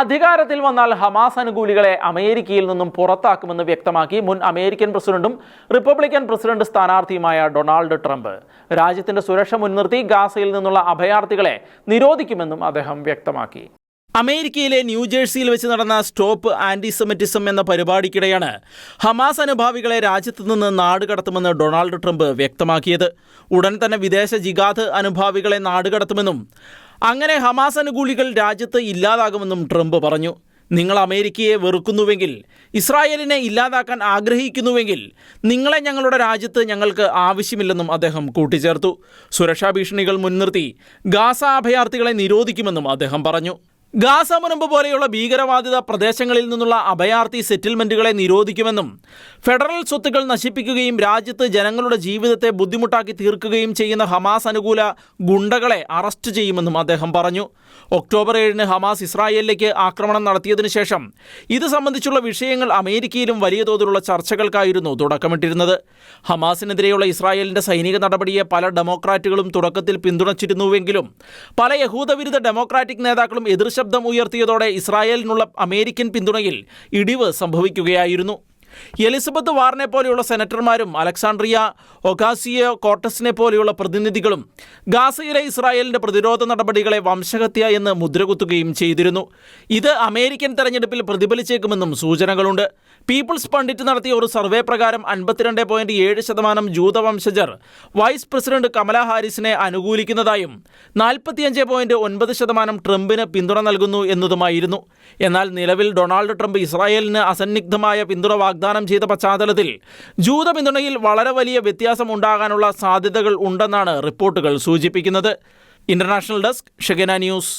അധികാരത്തിൽ വന്നാൽ ഹമാസ് അനുകൂലികളെ അമേരിക്കയിൽ നിന്നും പുറത്താക്കുമെന്ന് വ്യക്തമാക്കി മുൻ അമേരിക്കൻ പ്രസിഡന്റും റിപ്പബ്ലിക്കൻ പ്രസിഡന്റ് സ്ഥാനാർത്ഥിയുമായ ഡൊണാൾഡ് ട്രംപ്. രാജ്യത്തിന്റെ സുരക്ഷ മുൻനിർത്തി ഗാസയിൽ നിന്നുള്ള അഭയാർത്ഥികളെ നിരോധിക്കുമെന്നും അദ്ദേഹം വ്യക്തമാക്കി. അമേരിക്കയിലെ ന്യൂജേഴ്സിയിൽ വെച്ച് നടന്ന സ്റ്റോപ്പ് ആന്റിസെമിറ്റിസം എന്ന പരിപാടിക്കിടെയാണ് ഹമാസ് അനുഭാവികളെ രാജ്യത്തു നിന്ന് നാടുകടത്തുമെന്ന് ഡൊണാൾഡ് ട്രംപ് വ്യക്തമാക്കിയത്. ഉടൻ തന്നെ വിദേശ ജിഗാദ് അനുഭാവികളെ നാടുകടത്തുമെന്നും അങ്ങനെ ഹമാസ് അനുകൂലികൾ രാജ്യത്ത് ഇല്ലാതാകുമെന്നും ട്രംപ് പറഞ്ഞു. നിങ്ങൾ അമേരിക്കയെ വെറുക്കുന്നുവെങ്കിൽ ഇസ്രായേലിനെ ഇല്ലാതാക്കാൻ ആഗ്രഹിക്കുന്നുവെങ്കിൽ നിങ്ങളെ ഞങ്ങളുടെ രാജ്യത്ത് ഞങ്ങൾക്ക് ആവശ്യമില്ലെന്നും അദ്ദേഹം കൂട്ടിച്ചേർത്തു. സുരക്ഷാ ഭീഷണികൾ മുൻനിർത്തി ഗാസ അഭയാർത്ഥികളെ നിരോധിക്കുമെന്നും അദ്ദേഹം പറഞ്ഞു. ഗാസ മുനമ്പ് പോലെയുള്ള ഭീകരവാദിത പ്രദേശങ്ങളിൽ നിന്നുള്ള അഭയാർത്ഥി സെറ്റിൽമെന്റുകളെ നിരോധിക്കുമെന്നും ഫെഡറൽ സ്വത്തുക്കൾ നശിപ്പിക്കുകയും രാജ്യത്ത് ജനങ്ങളുടെ ജീവിതത്തെ ബുദ്ധിമുട്ടാക്കി തീർക്കുകയും ചെയ്യുന്ന ഹമാസ് അനുകൂല ഗുണ്ടകളെ അറസ്റ്റ് ചെയ്യുമെന്നും അദ്ദേഹം പറഞ്ഞു. ഒക്ടോബർ ഏഴിന് ഹമാസ് ഇസ്രായേലിലേക്ക് ആക്രമണം നടത്തിയതിനു ശേഷം ഇത് സംബന്ധിച്ചുള്ള വിഷയങ്ങൾ അമേരിക്കയിലും വലിയ തോതിലുള്ള ചർച്ചകൾക്കായിരുന്നു തുടക്കമിട്ടിരുന്നത്. ഹമാസിനെതിരെയുള്ള ഇസ്രായേലിന്റെ സൈനിക നടപടിയെ പല ഡെമോക്രാറ്റുകളും തുടക്കത്തിൽ പിന്തുണച്ചിരുന്നുവെങ്കിലും പല യഹൂദവിരുദ്ധ ഡെമോക്രാറ്റിക് നേതാക്കളും എതിർശബ്ദം ഉയർത്തിയതോടെ ഇസ്രായേലിനുള്ള അമേരിക്കൻ പിന്തുണയിൽ ഇടിവ് സംഭവിക്കുകയായിരുന്നു. എലിസബത്ത് വാറിനെ പോലെയുള്ള സെനറ്റർമാരും അലക്സാണ്ട്രിയ ഒഗാസിയോ കോട്ടസിനെ പോലെയുള്ള പ്രതിനിധികളും ഗാസയിലെ ഇസ്രായേലിന്റെ പ്രതിരോധ നടപടികളെ വംശഹത്യ എന്ന് മുദ്രകുത്തുകയും ചെയ്തിരുന്നു. ഇത് അമേരിക്കൻ തെരഞ്ഞെടുപ്പിൽ പ്രതിഫലിച്ചേക്കുമെന്നും സൂചനകളുണ്ട്. പീപ്പിൾസ് പണ്ഡിറ്റ് നടത്തിയ ഒരു സർവേ പ്രകാരം അൻപത്തിരണ്ട് പോയിന്റ് ഏഴ് ശതമാനം ജൂതവംശജർ വൈസ് പ്രസിഡന്റ് കമല ഹാരിസിനെ അനുകൂലിക്കുന്നതായും നാൽപ്പത്തിയഞ്ച് പോയിന്റ് ഒൻപത് ശതമാനം ട്രംപിന് പിന്തുണ നൽകുന്നു എന്നതുമായിരുന്നു. എന്നാൽ നിലവിൽ ഡൊണാൾഡ് ട്രംപ് ഇസ്രായേലിന് അസന്നിഗ്ധമായ പിന്തുണ വാഗ്ദാനം ചെയ്ത പശ്ചാത്തലത്തിൽ ജൂത പിന്തുണയിൽ വളരെ വലിയ വ്യത്യാസം ഉണ്ടാകാനുള്ള സാധ്യതകൾ ഉണ്ടെന്നാണ് റിപ്പോർട്ടുകൾ സൂചിപ്പിക്കുന്നത്. International desk Shekinah news.